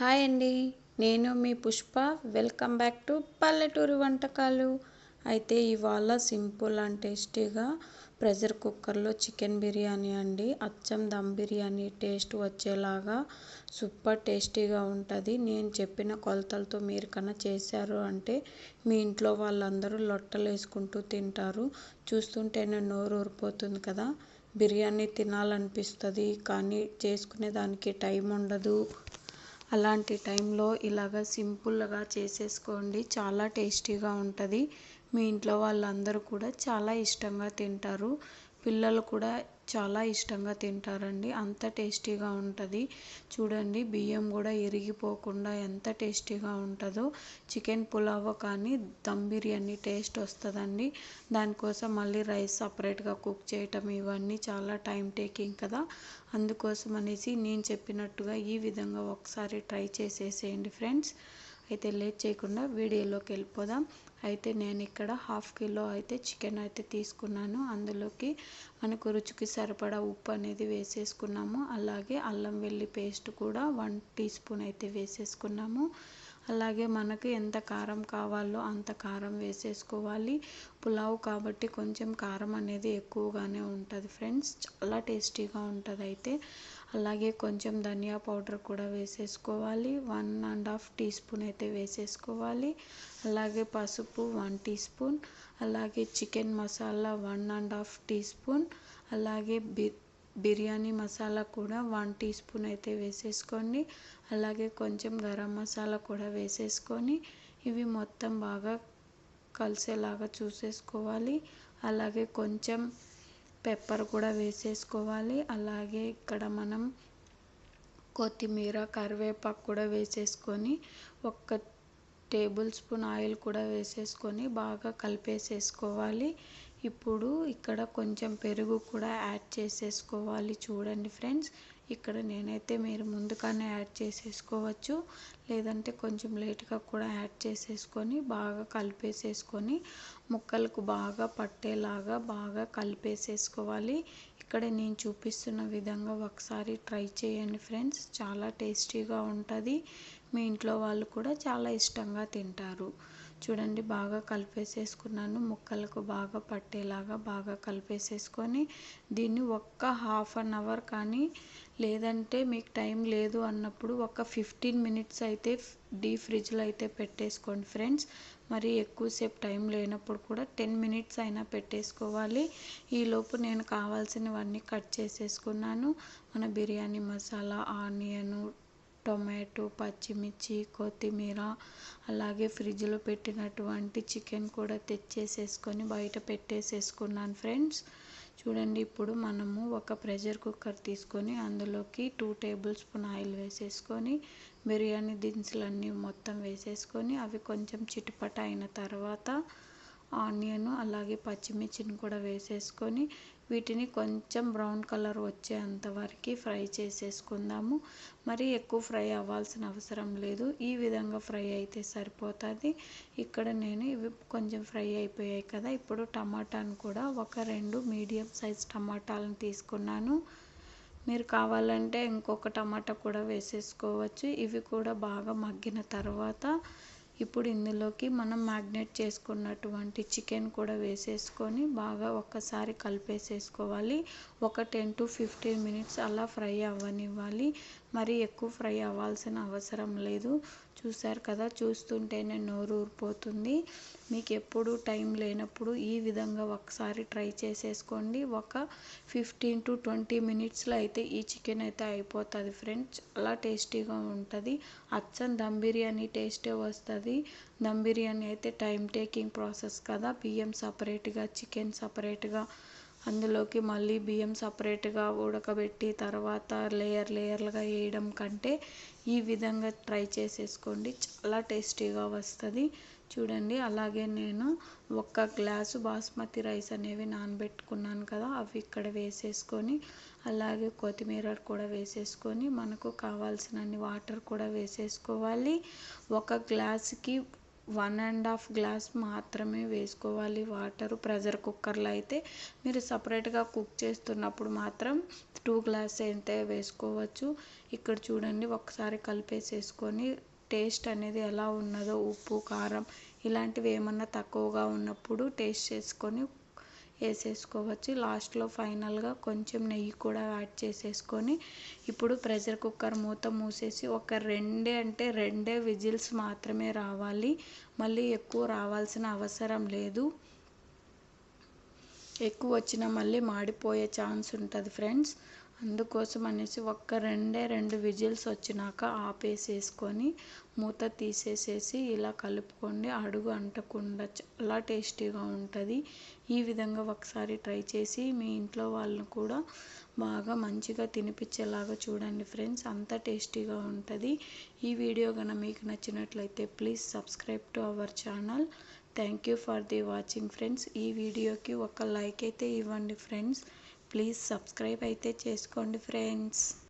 Hi అండి. నేను మీ Pushpa. Welcome back to Palleturu Vantakalu. అయితే ఇవాళ సింపుల్ అండ్ టేస్టీగా ప్రెషర్ కుక్కర్లో చికెన్ బిర్యానీ అండి. అచ్చం దమ్ బిర్యానీ టేస్ట్ వచ్చేలాగా సూపర్ టేస్టీగా ఉంటుంది. నేను చెప్పిన కొలతలతో మీరు కన్నా చేశారు అంటే మీ ఇంట్లో వాళ్ళందరూ లొట్టలు వేసుకుంటూ తింటారు. చూస్తుంటేనే నోరు ఊరిపోతుంది కదా. బిర్యానీ తినాలనిపిస్తుంది కానీ చేసుకునే దానికి టైం ఉండదు. అలాంటి టైంలో ఇలాగ సింపుల్గా చేసేసుకోండి. చాలా టేస్టీగా ఉంటుంది. మీ ఇంట్లో వాళ్ళందరూ కూడా చాలా ఇష్టంగా తింటారు. పిల్లలు కూడా చాలా ఇష్టంగా తింటారండి. అంత టేస్టీగా ఉంటుంది. చూడండి బియ్యం కూడా ఇరిగిపోకుండా ఎంత టేస్టీగా ఉంటుందో. చికెన్ పులావ్ కానీ దమ్ బిర్యానీ టేస్ట్ వస్తుందండి. దానికోసం మళ్ళీ రైస్ సపరేట్గా కుక్ చేయటం ఇవన్నీ చాలా టైం టేకింగ్ కదా. అందుకోసం అనేసి నేను చెప్పినట్టుగా ఈ విధంగా ఒకసారి ట్రై చేసేసేయండి ఫ్రెండ్స్. అయితే లేట్ చేయకుండా వీడియోలోకి వెళ్ళిపోదాం. అయితే నేను ఇక్కడ హాఫ్ కిలో అయితే చికెన్ అయితే తీసుకున్నాను. అందులోకి మనకు రుచికి సరిపడా ఉప్పు అనేది వేసేసుకున్నాము. అలాగే అల్లం వెల్లి పేస్ట్ కూడా వన్ టీ స్పూన్ అయితే వేసేసుకున్నాము. అలాగే మనకు ఎంత కారం కావాలో అంత కారం వేసేసుకోవాలి. పులావ్ కాబట్టి కొంచెం కారం అనేది ఎక్కువగానే ఉంటుంది ఫ్రెండ్స్. చాలా టేస్టీగా ఉంటుంది అయితే అలాగే కొంచెం ధనియా పౌడర్ కూడా వేసేసుకోవాలి. One and half teaspoon అయితే వేసేసుకోవాలి. అలాగే పసుపు వన్ టీ స్పూన్. అలాగే chicken masala one and half teaspoon. అలాగే బి బిర్యానీ మసాలా కూడా వన్ టీ స్పూన్ అయితే వేసేసుకోండి. అలాగే కొంచెం గరం మసాలా కూడా వేసేసుకొని ఇవి మొత్తం బాగా కలిసేలాగా చూసేసుకోవాలి. అలాగే కొంచెం పెప్పర్ కూడా వేసేసుకోవాలి. అలాగే ఇక్కడ మనం కొత్తిమీర కరివేపాకు కూడా వేసేసుకొని ఒక్క టేబుల్ స్పూన్ ఆయిల్ కూడా వేసేసుకొని బాగా కలిపేసేసుకోవాలి. ఇప్పుడు ఇక్కడ కొంచెం పెరుగు కూడా యాడ్ చేసేసుకోవాలి చూడండి ఫ్రెండ్స్. ఇక్కడ నేనైతే మీరు ముందుగానే యాడ్ చేసేసుకోవచ్చు. లేదంటే కొంచెం లేట్గా కూడా యాడ్ చేసేసుకొని బాగా కలిపేసేసుకొని ముక్కలకు బాగా పట్టేలాగా బాగా కలిపేసేసుకోవాలి. ఇక్కడ నేను చూపిస్తున్న విధంగా ఒకసారి ట్రై చేయండి ఫ్రెండ్స్. చాలా టేస్టీగా ఉంటుంది. మీ ఇంట్లో వాళ్ళు కూడా చాలా ఇష్టంగా తింటారు. చూడండి బాగా కలిపేసేసుకున్నాను. ముక్కలకు బాగా పట్టేలాగా బాగా కలిపేసేసుకొని దీన్ని ఒక్క హాఫ్ అన్ అవర్ కానీ లేదంటే మీకు టైం లేదు అన్నప్పుడు ఒక ఫిఫ్టీన్ మినిట్స్ అయితే డీ ఫ్రిడ్జ్లో అయితే పెట్టేసుకోండి ఫ్రెండ్స్. మరి ఎక్కువసేపు టైం లేనప్పుడు కూడా టెన్ మినిట్స్ అయినా పెట్టేసుకోవాలి. ఈలోపు నేను కావాల్సినవన్నీ కట్ చేసేసుకున్నాను. మన బిర్యానీ మసాలా ఆనియను టొమాటో పచ్చిమిర్చి కొత్తిమీర అలాగే ఫ్రిడ్జ్లో పెట్టినటువంటి చికెన్ కూడా తెచ్చేసేసుకొని బయట పెట్టేసేసుకున్నాను ఫ్రెండ్స్. చూడండి ఇప్పుడు మనము ఒక ప్రెషర్ కుక్కర్ తీసుకొని అందులోకి టూ టేబుల్ స్పూన్ ఆయిల్ వేసేసుకొని బిర్యానీ దినుసులన్నీ మొత్తం వేసేసుకొని అవి కొంచెం చిటుపట అయిన తర్వాత ఆనియన్ అలాగే పచ్చిమిర్చిని కూడా వేసేసుకొని వీటిని కొంచెం బ్రౌన్ కలర్ వచ్చేంత వరకు ఫ్రై చేసేసుకుందాము. మరి ఎక్కువ ఫ్రై అవ్వాల్సిన అవసరం లేదు. ఈ విధంగా ఫ్రై అయితే సరిపోతుంది. ఇక్కడ నేను ఇవి కొంచెం ఫ్రై అయిపోయాయి కదా. ఇప్పుడు టమాటాను కూడా ఒక రెండు మీడియం సైజ్ టమాటాలను తీసుకున్నాను. మీరు కావాలంటే ఇంకొక టమాటా కూడా వేసేసుకోవచ్చు. ఇవి కూడా బాగా మగ్గిన తర్వాత ఇప్పుడు ఇందులోకి మనం మ్యాగ్నేట్ చేసుకున్నటువంటి చికెన్ కూడా వేసేసుకొని బాగా ఒక్కసారి కలిపేసేసుకోవాలి. ఒక టెన్ టు ఫిఫ్టీన్ మినిట్స్ అలా ఫ్రై అవ్వనివ్వాలి. మరి ఎక్కువ ఫ్రై అవ్వాల్సిన అవసరం లేదు. చూశారు కదా చూస్తుంటేనే నోరు ఊరిపోతుంది. మీకు ఎప్పుడు టైం లేనప్పుడు ఈ విధంగా ఒకసారి ట్రై చేసేసుకోండి. ఒక ఫిఫ్టీన్ టు ట్వంటీ మినిట్స్లో అయితే ఈ చికెన్ అయితే అయిపోతుంది ఫ్రెండ్స్. చాలా టేస్టీగా ఉంటుంది. అచ్చం దమ్ బిర్యానీ టేస్టే వస్తుంది. దమ్ బిర్యానీ అయితే టైం టేకింగ్ ప్రాసెస్ కదా. బియ్యం సపరేట్గా చికెన్ సపరేట్గా అందులోకి మళ్ళీ బియ్యం సపరేట్గా ఉడకబెట్టి తర్వాత లేయర్ లేయర్లుగా వేయడం కంటే ఈ విధంగా ట్రై చేసేసుకోండి. చాలా టేస్టీగా వస్తుంది. చూడండి అలాగే నేను ఒక్క గ్లాసు బాస్మతి రైస్ అనేవి నానబెట్టుకున్నాను కదా అవి ఇక్కడ వేసేసుకొని అలాగే కొత్తిమీర కూడా వేసేసుకొని మనకు కావాల్సినన్ని వాటర్ కూడా వేసేసుకోవాలి. ఒక గ్లాసుకి వన్ అండ్ హాఫ్ గ్లాస్ మాత్రమే వేసుకోవాలి. వాటరు ప్రెషర్ కుక్కర్లో అయితే మీరు సపరేట్గా కుక్ చేస్తున్నప్పుడు మాత్రం టూ గ్లాస్ అయితే వేసుకోవచ్చు. ఇక్కడ చూడండి ఒకసారి కలిపేసేసుకొని టేస్ట్ అనేది ఎలా ఉన్నదో ఉప్పు కారం ఇలాంటివి ఏమన్నా తక్కువగా ఉన్నప్పుడు టేస్ట్ చేసుకొని వేసేసుకోవచ్చు. లాస్ట్లో ఫైనల్గా కొంచెం నెయ్యి కూడా యాడ్ చేసేసుకొని ఇప్పుడు ప్రెషర్ కుక్కర్ మూత మూసేసి ఒక రెండే అంటే రెండే విజిల్స్ మాత్రమే రావాలి. మళ్ళీ ఎక్కువ రావాల్సిన అవసరం లేదు. ఎక్కువ వచ్చినా మళ్ళీ మాడిపోయే ఛాన్స్ ఉంటుంది ఫ్రెండ్స్. అందుకోసం అనేసి ఒక్క రెండే రెండు విజిల్స్ వచ్చినాక ఆపేసేసుకొని మూత తీసేసేసి ఇలా కలుపుకోండి. అడుగు అంటకుండా చాలా టేస్టీగా ఉంటుంది. ఈ విధంగా ఒకసారి ట్రై చేసి మీ ఇంట్లో వాళ్ళని కూడా బాగా మంచిగా తినిపించేలాగా చూడండి ఫ్రెండ్స్. అంత టేస్టీగా ఉంటుంది. ఈ వీడియో కనుక మీకు నచ్చినట్లయితే please subscribe to our channel. Thank you for the watching friends. ఈ వీడియోకి ఒక లైక్ అయితే ఇవ్వండి ఫ్రెండ్స్. ప్లీజ్ సబ్స్క్రైబ్ అయితే చేసుకోండి ఫ్రెండ్స్.